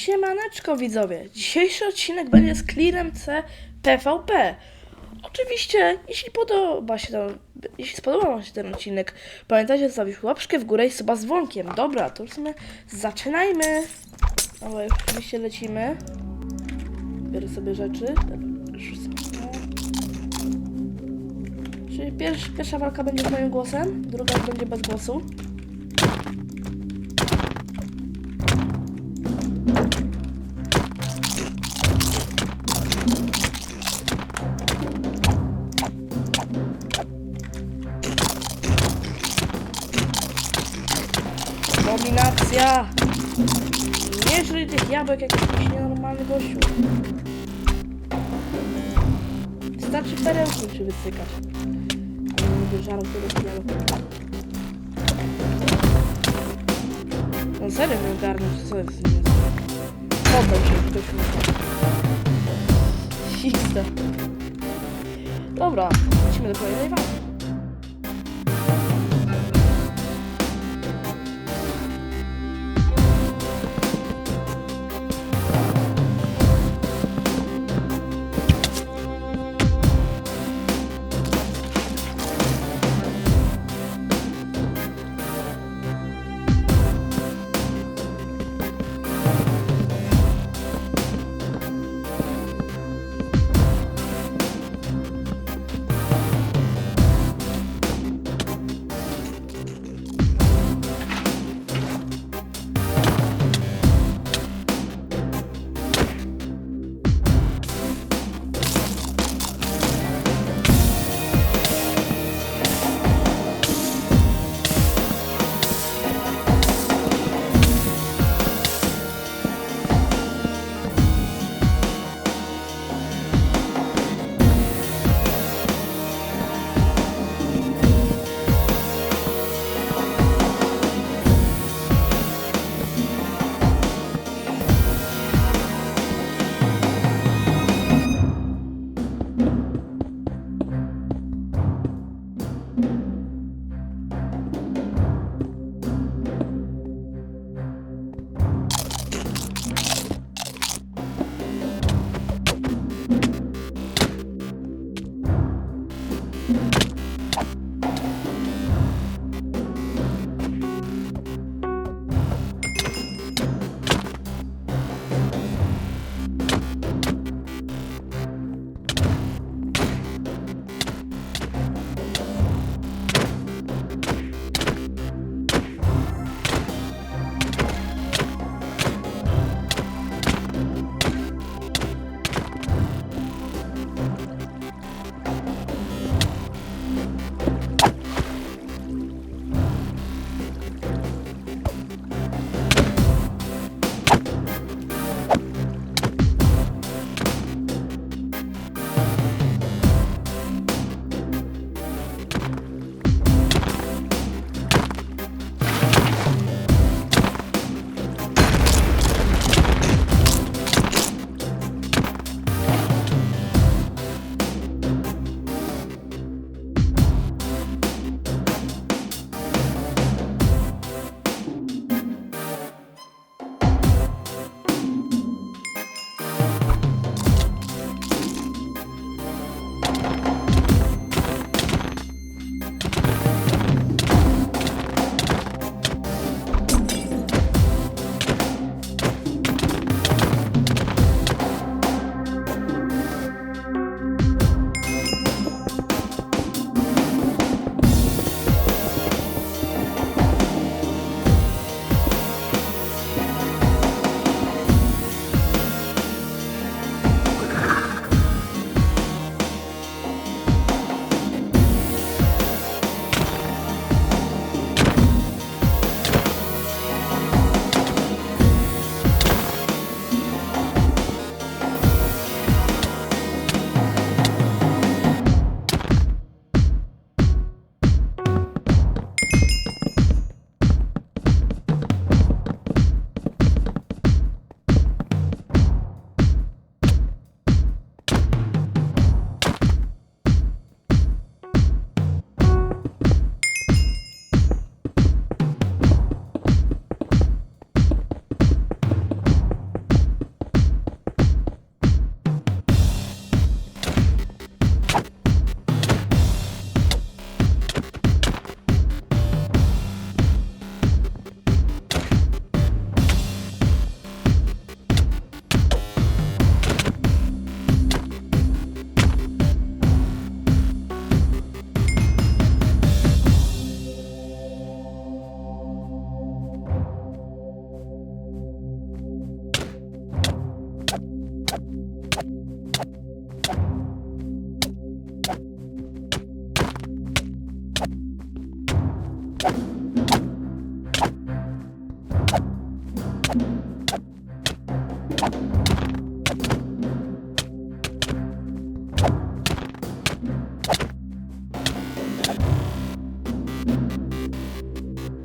Siemaneczko widzowie, dzisiejszy odcinek będzie z clearem C PvP. Oczywiście, jeśli podoba się to, jeśli spodobał Wam się ten odcinek, pamiętajcie zostawić łapkę w górę i suba z dzwonkiem. Dobra, to już sobie zaczynajmy. Dobra, już oczywiście lecimy. Biorę sobie rzeczy. Czyli pierwsza walka będzie z moim głosem, druga będzie bez głosu. Żryj tych jabłek jak jakiś nienormalny gościu. Wystarczy perełki czy wycykać. A nie mówię żarł tyle jabłek. On serio nie ogarnął, co jest z nim. Poddał się ktoś Xda. Dobra, lecimy do kolejnej walki.